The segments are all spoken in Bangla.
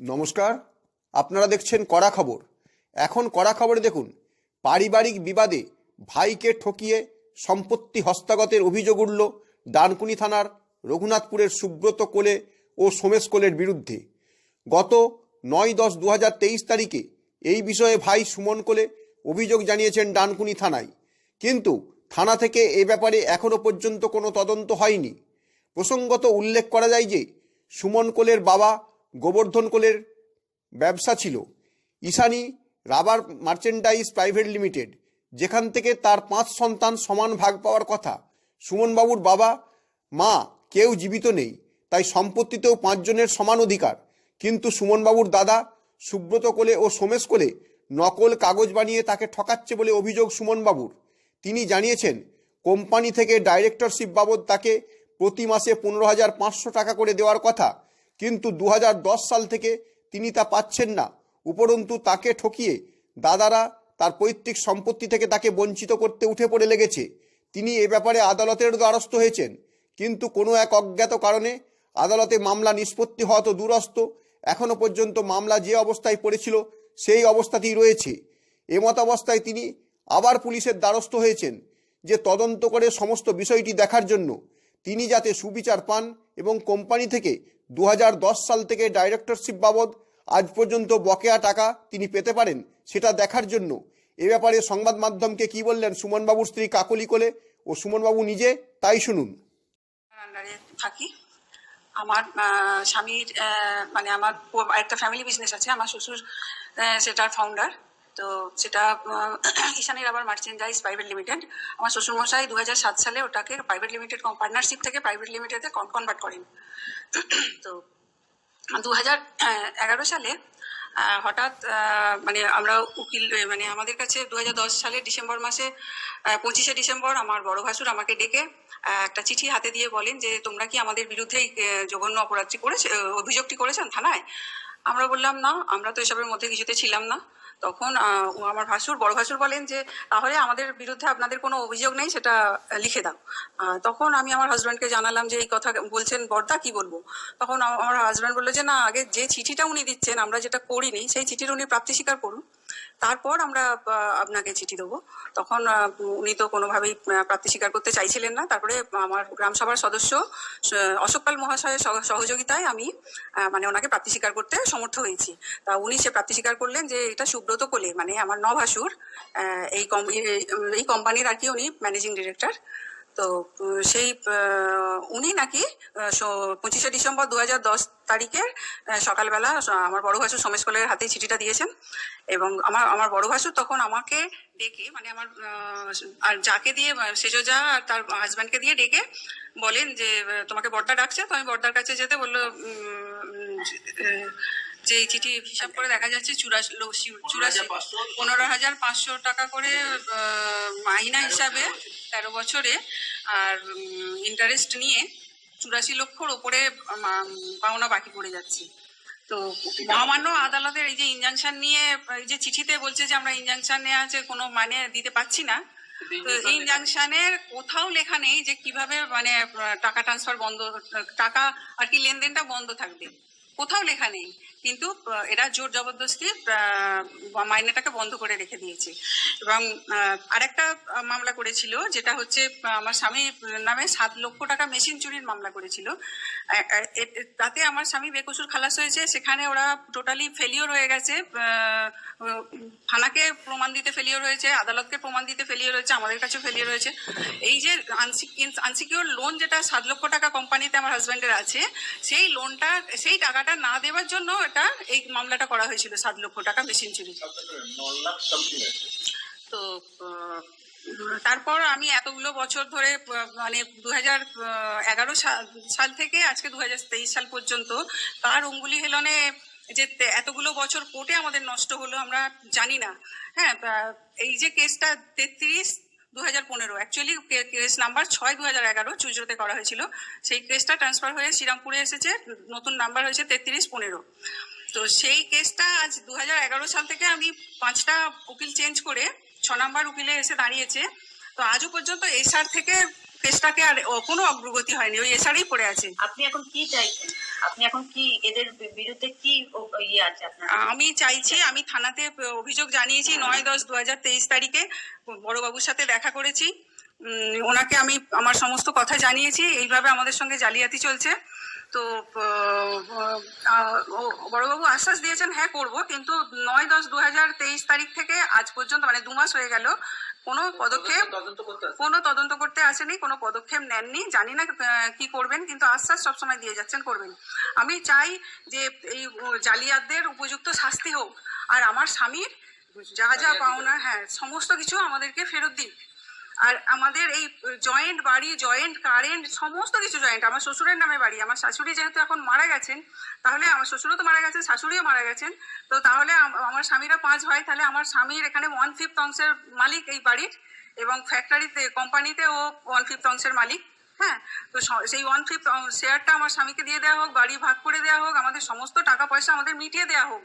নমস্কার, আপনারা দেখছেন কড়া খবর। এখন কড়া খবরে দেখুন, পারিবারিক বিবাদে ভাইকে ঠকিয়ে সম্পত্তি হস্তগতের অভিযোগ উঠল ডানকুনি থানার রঘুনাথপুরের সুব্রত কোলে ও সোমেশ কোলের বিরুদ্ধে। গত নয় দশ দু তারিখে এই বিষয়ে ভাই সুমন কোলে অভিযোগ জানিয়েছেন ডানকুনি থানায়। কিন্তু থানা থেকে এ ব্যাপারে এখনও পর্যন্ত কোনো তদন্ত হয়নি। প্রসঙ্গত উল্লেখ করা যায় যে সুমন কোলের বাবা গোবর্ধন কোলের ব্যবসা ছিল। Ishani rubber merchandise private limited, যেখান থেকে তার পাঁচ সন্তান সমান ভাগ পাওয়ার কথা। সুমনবাবুর বাবা, মা, কেউ জীবিত নেই, তাই সম্পত্তিতেও পাঁচজনের সমান অধিকার। কিন্তু সুমনবাবুর দাদা সুব্রত কোলে ও সোমেশ কোলে নকল কাগজ বানিয়ে তাকে ঠকাচ্ছে বলে অভিযোগ সুমনবাবুর। তিনি জানিয়েছেন, কোম্পানি থেকে ডাইরেক্টরশিপ বাবদ তাকে প্রতি মাসে পনেরো হাজার পাঁচশো টাকা করে দেওয়ার কথা। কিন্তু দু হাজার দশ সাল থেকে তিনি তা পাচ্ছেন না। উপরন্তু তাকে ঠকিয়ে দাদারা তার পৈতৃক সম্পত্তি থেকে তাকে বঞ্চিত করতে উঠে পড়ে লেগেছে। তিনি এ ব্যাপারে আদালতের দ্বারস্থ হয়েছেন। কিন্তু কোনো এক অজ্ঞাত কারণে আদালতে মামলা নিষ্পত্তি হওয়া তো দূরস্থ এখনও পর্যন্ত মামলা যে অবস্থায় পড়েছিল, সেই অবস্থাতেই রয়েছে। এমত অবস্থায় তিনি আবার পুলিশের দ্বারস্থ হয়েছেন যে তদন্ত করে সমস্ত বিষয়টি দেখার জন্য তিনি যাতে সুবিচার পান এবং কোম্পানি থেকে দু হাজার দশ সাল থেকে ডাইরেক্টরশিপ বাবদ আজ পর্যন্ত বকেয়া টাকা তিনি পেতে পারেন, সেটা দেখার জন্য। এ ব্যাপারে সংবাদ মাধ্যমকে কি বললেন সুমনবাবুর স্ত্রী কাকলি কোলে ও সুমনবাবু নিজে, তাই শুনুন। থাকি। আমার স্বামীর মানে আমার একটা ফ্যামিলি বিজনেস আছে, আমার শ্বশুর সেটার ফাউন্ডার তো সেটা আহ, Ishani rubber merchandise private limited আমার শ্বশুরমশাই দু হাজার সাত সালে ওটাকে প্রাইভেট লিমিটেড পার্টনারশিপ থেকে প্রাইভেট লিমিটেডে কনভার্ট করেন। তো দু হাজার এগারো সালে হঠাৎ মানে আমরা উকিল মানে আমাদের কাছে দু হাজার দশ সালের ডিসেম্বর মাসে পঁচিশে ডিসেম্বর আমার বড় ভাসুর আমাকে ডেকে একটা চিঠি হাতে দিয়ে বলেন যে তোমরা কি আমাদের বিরুদ্ধে জঘন্য অপরাধটি করেছে অভিযোগটি করেছেন থানায়? আমরা বললাম না আমরা তো এসবের মধ্যে কিছুতে ছিলাম না। তখন আমার ভাসুর, বড় ভাসুর বলেন যে, তাহলে আমাদের বিরুদ্ধে আপনাদের কোনো অভিযোগ নেই, সেটা লিখে দাও। তখন আমি আমার হাজব্যান্ডকে জানালাম যে, এই কথা বলছেন বর্দা, কি বলব? তখন আমার হাজব্যান্ড বলল যে, না, আগে যে চিঠিটা উনি দিচ্ছেন, আমরা যেটা করিনি, সেই চিঠির উনি প্রাপ্তি স্বীকার করুন। তারপর আমরা আপনাকে চিঠি দেবো। তখন উনি তো কোনোভাবেই প্রাপ্তি স্বীকার করতে চাইছিলেন না। তারপরে আমার গ্রামসভার সদস্য অশোকপাল অশোক পাল মহাশয়ের সহ- সহযোগিতায় আমি মানে ওনাকে প্রাপ্তি স্বীকার করতে সমর্থ হয়েছি। তা উনি সে প্রাপ্তি স্বীকার করলেন যে, এটা সুব্রত কোলে মানে আমার নভাসুর এই- এই কোম্পানির আর কি উনি ম্যানেজিং ডিরেক্টর তো সেই উনি নাকি পঁচিশে ডিসেম্বর দু হাজার দশ তারিখের সকালবেলা আমার বড় ভাসুর সমেশ কলের হাতে চিঠিটা দিয়েছেন। এবং আমার আমার বড় ভাসুর তখন আমাকে ডেকে মানে আমার আর যাকে দিয়ে সেজজা আর তার হাজব্যান্ডকে দিয়ে ডেকে বলেন যে তোমাকে বর্দা ডাকছে, তো আমি বর্দার কাছে যেতে বলল যে এই চিঠি হিসাব করে দেখা যাচ্ছে চুরাশি চুরাশি পনেরো হাজার পাঁচশো। টাকা করে মাহিনা হিসাবে তেরো বছরে আর ইন্টারেস্ট নিয়ে চুরাশি লক্ষর ওপরে পাওনা বাকি পড়ে যাচ্ছে। তো মহামান্য আদালতের এই যে ইনজাংশন নিয়ে এই যে চিঠিতে বলছে যে আমরা ইনজাংশন নেওয়া আছে কোনো মানে দিতে পাচ্ছি না। তো এই ইনজাংশনের কোথাও লেখা নেই যে কীভাবে মানে টাকা ট্রান্সফার বন্ধ টাকা আর কি লেনদেনটা বন্ধ থাকবে। কোথাও লেখা নেই। কিন্তু এরা জোর জবরদস্তি মাইনেটাকে বন্ধ করে রেখে দিয়েছে। এবং আরেকটা মামলা করেছিল, যেটা হচ্ছে আমার স্বামী নামে সাত লক্ষ টাকা মেশিন চুরির মামলা করেছিল। তাতে আমার স্বামী বেকসুর খালাস হয়েছে। সেখানে ওরা টোটালি ফেলিওর হয়ে গেছে। থানাকে প্রমাণ দিতে ফেলিওর হয়েছে, আদালতকে প্রমাণ দিতে ফেলিওর হয়েছে, আমাদের কাছে ফেলিওর হয়েছে। এই যে আনসিকিউর লোন যেটা সাত লক্ষ টাকা কোম্পানিতে আমার হাজব্যান্ডের আছে, সেই লোনটা, সেই টাকাটা না দেওয়ার জন্য এই মামলাটা করা হয়েছিল সাত লক্ষ টাকা মেশিন চুরি তো তারপর আমি এতগুলো বছর ধরে মানে দু হাজার এগারো সাল থেকে আজকে দু হাজার তেইশ সাল পর্যন্ত তার অঙ্গুলি হেলনে যে এতগুলো বছর কোর্টে আমাদের নষ্ট হলো আমরা জানি না। হ্যাঁ এই যে কেসটা তেত্রিশ দু হাজার পনেরো অ্যাকচুয়ালি কেস নাম্বার ছয় দু হাজার এগারো চুজরোতে করা হয়েছিল। সেই কেসটা ট্রান্সফার হয়ে শ্রীরামপুরে এসেছে, নতুন নাম্বার হয়েছে তেত্রিশ পনেরো। তো সেই কেসটা আজ দু হাজার এগারো সাল থেকে আমি পাঁচটা উকিল চেঞ্জ করে, ছ নাম্বার উকিলে এসে দাঁড়িয়েছে। তো আজও পর্যন্ত এসআর থেকে কেসটাকে আর কোনো অগ্রগতি হয়নি ওই এছাড়াই পড়ে আছে। আপনি এখন কি চাইছেন? আপনি এখন কি এদের বিরুদ্ধে কি ইয়ে আছে আপনার? আমি চাইছি আমি থানাতে অভিযোগ জানিয়েছি নয় দশ দু হাজার তেইশ তারিখে বড়বাবুর সাথে দেখা করেছি। উম, ওনাকে আমি আমার সমস্ত কথা জানিয়েছি এইভাবে আমাদের সঙ্গে জালিয়াতি চলছে। তো বড়বাবু আশ্বাস দিয়েছেন হ্যাঁ করব কিন্তু নয় দশ দু হাজার তেইশ তারিখ থেকে আজ পর্যন্ত মানে দু মাস হয়ে গেল কোনো পদক্ষেপ কোনো তদন্ত করতে আসেনি? কোনো পদক্ষেপ নেননি জানি না কি করবেন কিন্তু আশ্বাস সবসময় দিয়ে যাচ্ছেন করবেন। আমি চাই যে এই জালিয়াতদের উপযুক্ত শাস্তি হোক আর আমার স্বামীর যা যা পাওনা হ্যাঁ সমস্ত কিছু আমাদেরকে ফেরত দিন আর আমাদের এই জয়েন্ট বাড়ি জয়েন্ট কারেন্ট সমস্ত কিছু জয়েন্ট আমার শ্বশুরের নামে বাড়ি, আমার শাশুড়ি যেহেতু এখন মারা গেছেন, তাহলে আমার শ্বশুরও তো মারা গেছেন, শাশুড়িও মারা গেছেন, তো তাহলে আমার স্বামীরা পাঁচ হয় তাহলে আমার স্বামীর এখানে ওয়ান ফিফথ অংশের মালিক এই বাড়ির এবং ফ্যাক্টরিতে কোম্পানিতে ও ওয়ান ফিফথ অংশের মালিক। হ্যাঁ তো সেই ওয়ান ফিফথ শেয়ারটা আমার স্বামীকে দিয়ে দেওয়া হোক বাড়ি ভাগ করে দেওয়া হোক আমাদের সমস্ত টাকা পয়সা আমাদের মিটিয়ে দেওয়া হোক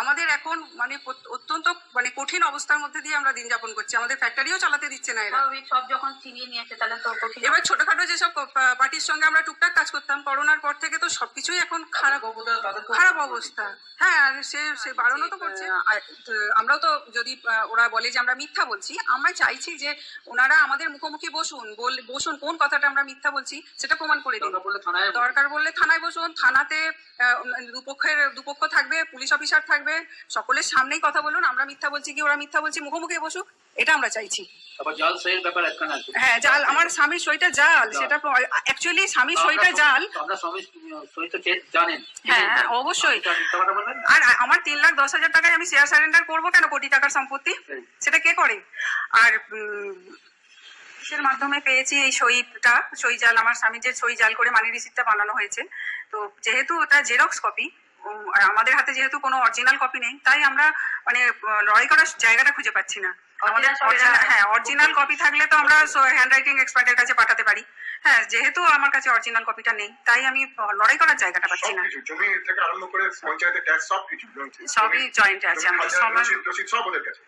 আমাদের এখন মানে অত্যন্ত মানে কঠিন অবস্থার মধ্যে দিয়ে আমরা দিন যাপন করছি। আমাদের ফ্যাক্টরিও চালাতে দিচ্ছে না এরা। সব যখন ছিনিয়ে নিয়েছে তাহলে তো এবার ছোটখাটো যেসব পার্টির সঙ্গে আমরা টুকটাক কাজ করতাম করোনার পর থেকে তো সবকিছুই এখন খারাপ খারাপ অবস্থা। হ্যাঁ আর সে সে বারণও তো করছে। আমরাও তো যদি ওরা বলে যে আমরা মিথ্যা বলছি আমরা চাইছি যে ওনারা আমাদের মুখোমুখি বসুন বসুন কোন কথাটা আমরা মিথ্যা বলছি সেটা প্রমাণ করে দিন দরকার বললে থানায় বসুন থানাতে দুপক্ষের দুপক্ষ থাকবে পুলিশ অফিসার থাকবে সকলের সামনেই কথা বলুন আমরা মিথ্যা বলছি কি ওরা মিথ্যা বলছি মুখোমুখি বসুক এটা আমরা চাইছি। হ্যাঁ জাল আমার স্বামীর সইটা জাল সেটা অ্যাকচুয়ালি স্বামীর সইটা জাল। জানেন। হ্যাঁ অবশ্যই? আর আমার তিন লাখ দশ হাজার টাকায় আমি শেয়ার সারেন্ডার করব কেন কোটি টাকার সম্পত্তি? সেটা কে করে? আর কিসের মাধ্যমে পেয়েছি এই সইটা। সই জাল আমার স্বামী যে সই জাল করে মানি রিসিপ্টটা বানানো হয়েছে। তো যেহেতু ওটা জেরক্স কপি আমাদের হাতে যেহেতু কোনো অরিজিনাল কপি নেই তাই আমরা মানে লড়াই করার জায়গাটা খুঁজে পাচ্ছি না। আমাদের হ্যাঁ অরিজিনাল কপি থাকলে তো আমরা হ্যান্ড রাইটিং এক্সপার্টের কাছে পাঠাতে পারি। হ্যাঁ যেহেতু আমার কাছে অরিজিনাল কপিটা নেই তাই আমি লড়াই করার জায়গাটা পাচ্ছি না। জমি থেকে আরম্ভ করে পঞ্চায়েতের ট্যাক্স সব কিছু সবই জয়েন্টে আছে আমাদের সব ওদের কাছে।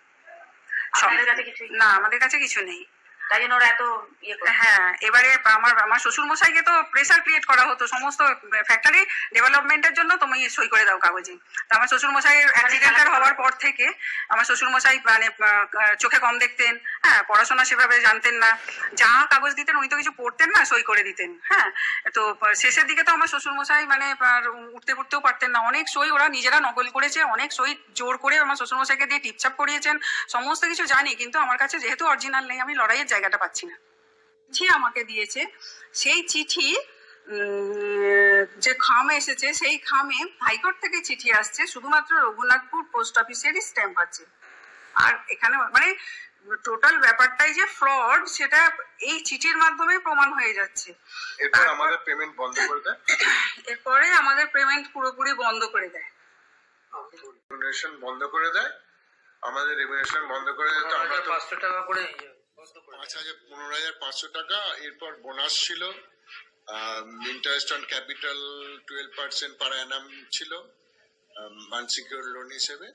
না আমাদের কাছে কিছু নেই। তাই জন্য ওরা এত ইয়ে হ্যাঁ এবারে আমার আমার শ্বশুর মশাইকে তো প্রেসার ক্রিয়েট করা হতো সমস্ত ফ্যাক্টরি ডেভেলপমেন্টের জন্য তুমি সই করে দাও কাগজে। তো আমার শ্বশুর মশাইয়ের অ্যাক্সিডেন্টাল হওয়ার পর থেকে আমার শ্বশুর মশাই মানে চোখে কম দেখতেন হ্যাঁ পড়াশোনা সেভাবে জানতেন না। যা কাগজ দিতেন, উনি তো কিছু পড়তেন না, সই করে দিতেন হ্যাঁ। তো, শেষের দিকে তো আমার শ্বশুর মশাই মানে উঠতে পড়তেও পারতেন না। অনেক সই ওরা নিজেরা নকল করেছে, অনেক সই জোর করে আমার শ্বশুর মশাইকে দিয়ে টিপচাপ করিয়েছেন। সমস্ত কিছু জানি, কিন্তু আমার কাছে যেহেতু অরিজিনাল নেই, আমি লড়াইয়ের জায়গাটা পাচ্ছি না। চিঠি আমাকে দিয়েছে। সেই চিঠি যে খাম এসেছে, সেই খামে হাইকোর্ট থেকে চিঠি আসছে। শুধুমাত্র রঘুনাথপুর পোস্ট অফিসেরই স্ট্যাম্প আছে। আর এখানে মানে টোটাল ব্যাপারটাই যে ফ্রড সেটা এই চিঠির মাধ্যমে প্রমাণ হয়ে যাচ্ছে। এরপর আমাদের পেমেন্ট বন্ধ করে দেয়? এরপরে আমাদের পেমেন্ট পুরোপুরি বন্ধ করে দেয়। রেমিনেশন বন্ধ করে দেয়। আমাদের রেমিনেশন বন্ধ করে দেয় তো আমরা তো পাঁচশো টাকা করে বন্ধ করে পাঁচ হাজার পনেরো হাজার পাঁচশো টাকা এরপর বোনাস ছিল interest on capital twelve percent per annum ছিল আনসিকিউর লোন হিসেবে।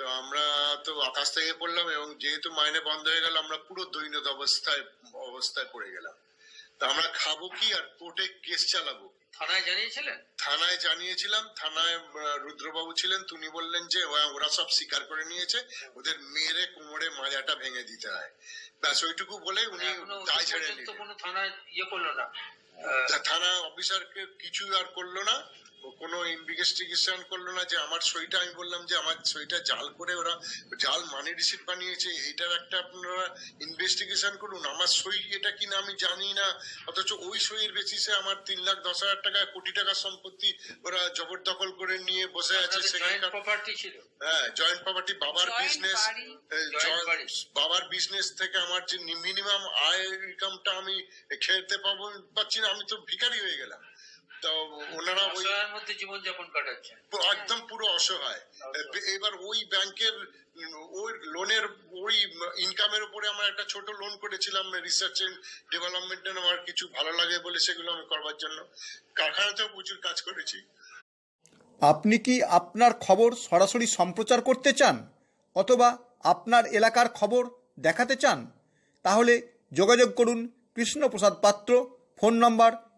তো আমরা তো আকাশ থেকে পড়লাম এবং যেহেতু মাইনে বন্ধ হয়ে গেল আমরা পুরো দৈনত অবস্থায় অবস্থায় পড়ে গেলাম। তা আমরা খাব কি আর কোর্টে কেস চালাবো? থানায় জানিয়েছিলেন? থানায় জানিয়েছিলাম থানায় রুদ্রবাবু ছিলেন তিনি বললেন যে ওরা- সব স্বীকার করে নিয়েছে ওদের মেয়েরে কোমরে মাজাটা ভেঙে দিতে হয়। ব্যাস ওইটুকু বলে উনি দায় ছেড়ে নিলেন কোনো থানায় ইয়ে করল না। থানা অফিসারকে কিছু আর করল না। কোনো ইনভেস্টিগেশন করল না যে আমার সইটা আমি বললাম যে আমার সইটা জাল করে ওরা জাল মানি রিসিপ্ট বানিয়েছে এটার একটা আপনারা ইনভেস্টিগেশন করুন। আমার সই এটা কিনা আমি জানি না অথচ ওই সইয়ের বেসিসে আমার তিন লাখ দশ হাজার টাকা কোটি টাকার সম্পত্তি ওরা জবরদখল করে নিয়ে বসে আছে হ্যাঁ জয়েন্ট প্রপার্টি বাবার বিজনেস। বাবার বিজনেস থেকে আমার যে মিনিমাম আয় ইনকামটা আমি খেতে পাবো পাচ্ছি না আমি তো ভিখারি হয়ে গেলাম। তো ওনারা ওই মধ্যে জীবনযাপন কাটাচ্ছে পুরো- একদম পুরো অসহায়। এবার ওই ব্যাংকের ওই লোনের ওই ইনকামের উপরে আমরা একটা ছোট লোন করেছিলাম রিসার্চ এন্ড ডেভেলপমেন্ট আমার কিছু ভালো লাগে বলে সেগুলো আমি করবার জন্য। কারখানাতেও প্রচুর কাজ করেছি। আপনি কি আপনার খবর সরাসরি সম্প্রচার করতে চান? অথবা আপনার এলাকার খবর দেখাতে চান? তাহলে যোগাযোগ করুন Krishnaprasad Patra phone number